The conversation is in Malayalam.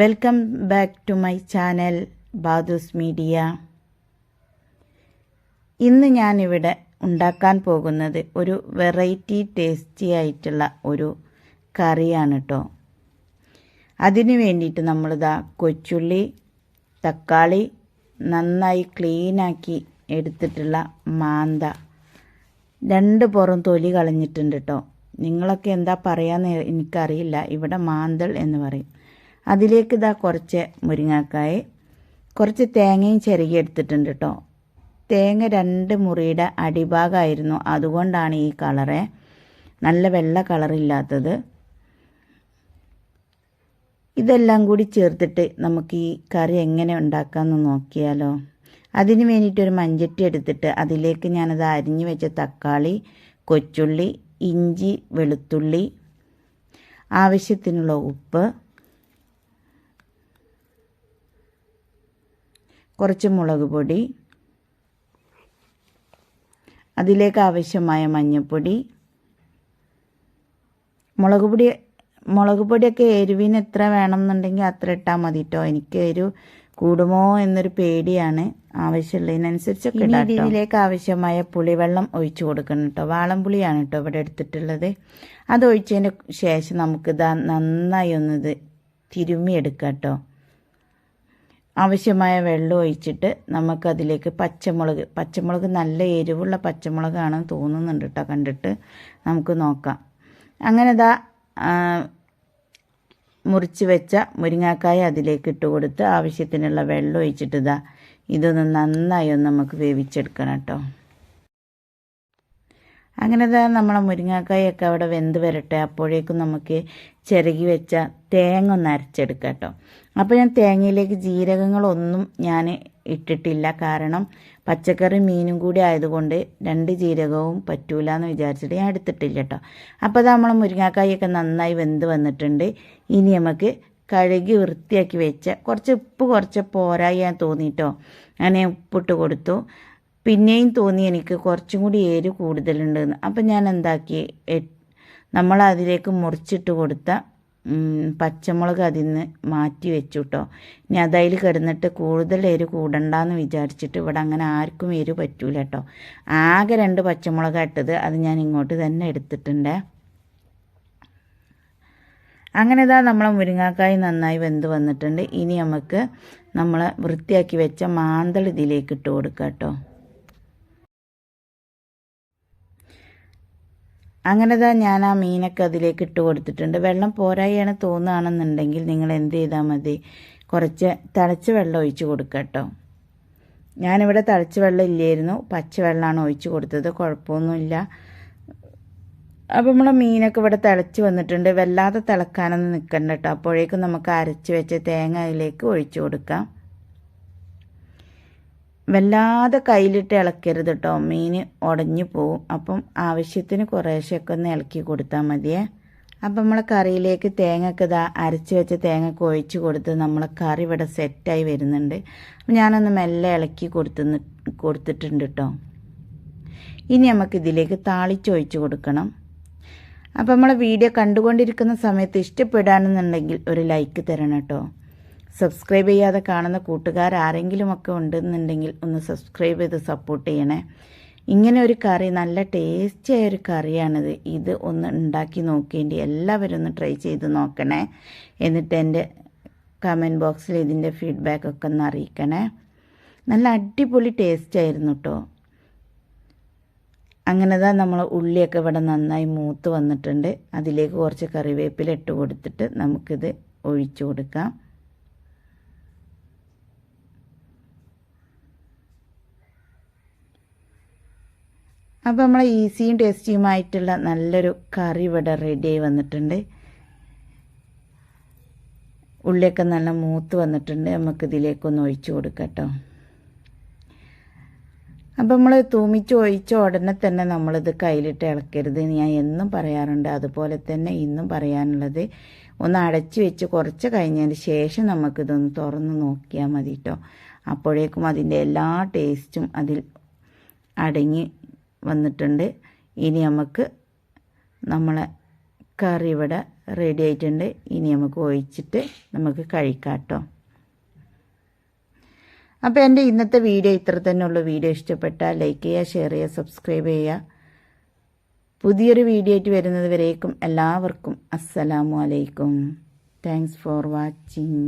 Welcome back to my channel Badoos media. ഇന്ന് ഞാനിവിടെ ഉണ്ടാക്കാൻ പോകുന്നത് ഒരു വെറൈറ്റി ടേസ്റ്റി ആയിട്ടുള്ള ഒരു കറിയാണ് കേട്ടോ അതിന് വേണ്ടിയിട്ട് നമ്മളിതാ കൊച്ചുള്ളി തക്കാളി നന്നായി ക്ലീനാക്കി എടുത്തിട്ടുള്ള മാന്ത. രണ്ട് പുറം തൊലി കളഞ്ഞിട്ടുണ്ട് കേട്ടോ നിങ്ങളൊക്കെ എന്താ പറയാന്ന് എനിക്കറിയില്ല. ഇവിടെ മാന്തൾ എന്ന് പറയും. അതിലേക്ക് ഇതാ കുറച്ച് മുരിങ്ങാക്കായ് കുറച്ച് തേങ്ങയും ചിരകി എടുത്തിട്ടുണ്ട് കേട്ടോ തേങ്ങ രണ്ട് മുറിയുടെ അടിഭാഗമായിരുന്നു. അതുകൊണ്ടാണ് ഈ കളറ് നല്ല വെള്ള കളറില്ലാത്തത്. ഇതെല്ലാം കൂടി ചേർത്തിട്ട് നമുക്ക് ഈ കറി എങ്ങനെ ഉണ്ടാക്കാമെന്ന് നോക്കിയാലോ. അതിന് വേണ്ടിയിട്ടൊരു മഞ്ചട്ടി എടുത്തിട്ട് അതിലേക്ക് ഞാനത് അരിഞ്ഞു വെച്ച തക്കാളി കൊച്ചുള്ളി ഇഞ്ചി വെളുത്തുള്ളി ആവശ്യത്തിനുള്ള ഉപ്പ് കുറച്ച് മുളക് പൊടി അതിലേക്ക് ആവശ്യമായ മഞ്ഞൾപ്പൊടി മുളക് പൊടി മുളക് പൊടിയൊക്കെ എരിവിന് എത്ര വേണമെന്നുണ്ടെങ്കിൽ അത്ര ഇട്ടാൽ മതി കേട്ടോ എനിക്ക് ഒരു കൂടുമോ എന്നൊരു പേടിയാണ്. ആവശ്യമുള്ളതിനനുസരിച്ചൊക്കെ ഇടാം ഇതിലേക്ക് ആവശ്യമായ പുളിവെള്ളം ഒഴിച്ചു കൊടുക്കണം കേട്ടോ വാളംപുളിയാണ് കേട്ടോ ഇവിടെ എടുത്തിട്ടുള്ളത്. അത് ഒഴിച്ചതിന് ശേഷം നമുക്കിത് നന്നായി ഒന്നിത് തിരുമ്മിയെടുക്കാം കേട്ടോ ആവശ്യമായ വെള്ളം ഒഴിച്ചിട്ട് നമുക്കതിലേക്ക് പച്ചമുളക് പച്ചമുളക് നല്ല എരിവുള്ള പച്ചമുളകാണെന്ന് തോന്നുന്നുണ്ട് കേട്ടോ കണ്ടിട്ട് നമുക്ക് നോക്കാം. അങ്ങനെ ഇതാ മുറിച്ച് വെച്ച മുരിങ്ങാക്കായ അതിലേക്ക് ഇട്ട് കൊടുത്ത് ആവശ്യത്തിനുള്ള വെള്ളം ഒഴിച്ചിട്ട് ഇതാ ഇതൊന്ന് നന്നായി ഒന്ന് നമുക്ക് വേവിച്ചെടുക്കണം കേട്ടോ അങ്ങനെ ഇതാ നമ്മളെ മുരിങ്ങാക്കായൊക്കെ അവിടെ വെന്ത് വരട്ടെ. അപ്പോഴേക്കും നമുക്ക് ചിരകി വെച്ച തേങ്ങ ഒന്ന് അരച്ചെടുക്കാം കേട്ടോ. അപ്പോൾ ഞാൻ തേങ്ങയിലേക്ക് ജീരകങ്ങളൊന്നും ഞാൻ ഇട്ടിട്ടില്ല. കാരണം പച്ചക്കറി മീനും കൂടി ആയതുകൊണ്ട് രണ്ട് ജീരകവും പറ്റൂല എന്ന് വിചാരിച്ചിട്ട് ഞാൻ എടുത്തിട്ടില്ല കേട്ടോ. അപ്പോൾ അത് നമ്മളെ മുരിങ്ങാക്കായൊക്കെ നന്നായി വെന്ത് വന്നിട്ടുണ്ട്. ഇനി നമുക്ക് കഴുകി വൃത്തിയാക്കി വെച്ച കുറച്ച് ഉപ്പ് കുറച്ച് പോരായി ഞാൻ തോന്നിയിട്ടോ അങ്ങനെ ഉപ്പിട്ട് കൊടുത്തു. പിന്നെയും തോന്നി എനിക്ക് കുറച്ചും കൂടി ഏര് കൂടുതലുണ്ടെന്ന്. അപ്പം ഞാൻ എന്താക്കി നമ്മൾ അതിലേക്ക് മുറിച്ചിട്ട് കൊടുത്ത പച്ചമുളക് അതിൽ നിന്ന് മാറ്റി വെച്ചു കേട്ടോ ഇനി അതതിൽ കിടന്നിട്ട് കൂടുതൽ എരി കൂടണ്ടെന്ന് വിചാരിച്ചിട്ട് ഇവിടെ അങ്ങനെ ആർക്കും എരി പറ്റൂല കേട്ടോ ആകെ രണ്ട് പച്ചമുളക് ഇട്ടത്. അത് ഞാൻ ഇങ്ങോട്ട് തന്നെ എടുത്തിട്ടുണ്ട്. അങ്ങനെ ഇതാ നമ്മളെ മുരിങ്ങാക്കായി നന്നായി വെന്ത് വന്നിട്ടുണ്ട്. ഇനി നമുക്ക് നമ്മൾ വൃത്തിയാക്കി വെച്ച മാന്തൾ ഇതിലേക്ക് ഇട്ട് കൊടുക്കാം കേട്ടോ അങ്ങനെതാ ഞാൻ ആ മീനൊക്കെ അതിലേക്ക് ഇട്ട് കൊടുത്തിട്ടുണ്ട്. വെള്ളം പോരായാണ് തോന്നുകയാണെന്നുണ്ടെങ്കിൽ നിങ്ങൾ എന്ത് ചെയ്താൽ മതി. കുറച്ച് തിളച്ച വെള്ളം ഒഴിച്ച് കൊടുക്കുക കേട്ടോ. ഞാനിവിടെ തിളച്ച വെള്ളം ഇല്ലായിരുന്നു. പച്ചവെള്ളമാണ് ഒഴിച്ച് കൊടുത്തത്. കുഴപ്പമൊന്നുമില്ല. അപ്പോൾ നമ്മളെ മീനൊക്കെ ഇവിടെ തിളച്ച് വന്നിട്ടുണ്ട്. വല്ലാതെ തിളക്കാനൊന്നും നിൽക്കണ്ട കേട്ടോ. അപ്പോഴേക്കും നമുക്ക് അരച്ച് വെച്ച തേങ്ങ അതിലേക്ക് ഒഴിച്ചു കൊടുക്കാം. വല്ലാതെ കയ്യിലിട്ട് ഇളക്കരുത് കേട്ടോ മീൻ ഉടഞ്ഞു പോവും. അപ്പം ആവശ്യത്തിന് കുറേശ്ശൊക്കെ ഒന്ന് ഇളക്കി കൊടുത്താൽ മതിയേ. അപ്പം നമ്മളെ കറിയിലേക്ക് തേങ്ങക്ക് ഇതാ അരച്ച് വെച്ച തേങ്ങ ഒഴിച്ച് കൊടുത്ത് നമ്മളെ കറി ഇവിടെ സെറ്റായി വരുന്നുണ്ട്. അപ്പം ഞാനൊന്ന് മെല്ലെ ഇളക്കി കൊടുത്ത് കൊടുത്തിട്ടുണ്ട് കേട്ടോ ഇനി നമുക്ക് ഇതിലേക്ക് താളിച്ചൊഴിച്ച് കൊടുക്കണം. അപ്പം നമ്മളെ വീഡിയോ കണ്ടുകൊണ്ടിരിക്കുന്ന സമയത്ത് ഇഷ്ടപ്പെടുകയാണെന്നുണ്ടെങ്കിൽ ഒരു ലൈക്ക് തരണം കേട്ടോ സബ്സ്ക്രൈബ് ചെയ്യാതെ കാണുന്ന കൂട്ടുകാർ ആരെങ്കിലുമൊക്കെ ഉണ്ടെന്നുണ്ടെങ്കിൽ ഒന്ന് സബ്സ്ക്രൈബ് ചെയ്ത് സപ്പോർട്ട് ചെയ്യണേ. ഇങ്ങനെ ഒരു കറി നല്ല ടേസ്റ്റിയായ ഒരു കറിയാണിത്. ഇത് ഒന്ന് ഉണ്ടാക്കി നോക്കേണ്ടി എല്ലാവരും ഒന്ന് ട്രൈ ചെയ്ത് നോക്കണേ. എന്നിട്ട് എന്റെ കമന്റ് ബോക്സിൽ ഇതിന്റെ ഫീഡ്ബാക്കൊക്കെ ഒന്ന് അറിയിക്കണേ. നല്ല അടിപൊളി ടേസ്റ്റ് ആയിരുന്നു കേട്ടോ അങ്ങനെ തന്നെ നമ്മൾ ഉള്ളിയൊക്കെ ഇവിടെ നന്നായി മൂത്ത് വന്നിട്ടുണ്ട്. അതിലേക്ക് കുറച്ച് കറിവേപ്പില ഇട്ട് കൊടുത്തിട്ട് നമുക്കിത് ഒഴിച്ചു കൊടുക്കാം. അപ്പോൾ നമ്മൾ ഈസിയും ടേസ്റ്റിയുമായിട്ടുള്ള നല്ലൊരു കറി ഇവിടെ റെഡിയായി വന്നിട്ടുണ്ട്. ഉള്ളിയൊക്കെ നല്ല മൂത്ത് വന്നിട്ടുണ്ട്. നമുക്ക് ഇതിലേക്കൊന്ന് ഒഴിച്ചു കൊടുക്കാം കേട്ടോ അപ്പം നമ്മൾ തൂമിച്ച് ഒഴിച്ച ഉടനെ തന്നെ നമ്മളിത് കയ്യിലിട്ട് ഇളക്കരുത്. ഞാൻ എന്നും പറയാറുണ്ട് അതുപോലെ തന്നെ ഇന്നും പറയാനുള്ളത് ഒന്ന് അടച്ചു വെച്ച് കുറച്ച് കഴിഞ്ഞതിന് ശേഷം നമുക്കിതൊന്ന് തുറന്ന് നോക്കിയാൽ മതി കേട്ടോ അപ്പോഴേക്കും അതിന്റെ എല്ലാ ടേസ്റ്റും അതിൽ അടങ്ങി വന്നിട്ടുണ്ട്. ഇനി നമുക്ക് നമ്മളെ കറി ഇവിടെ റെഡി ആയിട്ടുണ്ട്. ഇനി നമുക്ക് ഒഴിച്ചിട്ട് നമുക്ക് കഴിക്കാം കേട്ടോ അപ്പോൾ എന്റെ ഇന്നത്തെ വീഡിയോ ഇത്ര തന്നെ ഉള്ളൂ. വീഡിയോ ഇഷ്ടപ്പെട്ടാൽ ലൈക്ക് ചെയ്യുക ഷെയർ ചെയ്യുക സബ്സ്ക്രൈബ് ചെയ്യുക. പുതിയൊരു വീഡിയോ ആയിട്ട് വരുന്നത് വരേക്കും എല്ലാവർക്കും. അസ്സലാമു അലൈക്കും. Thanks for watching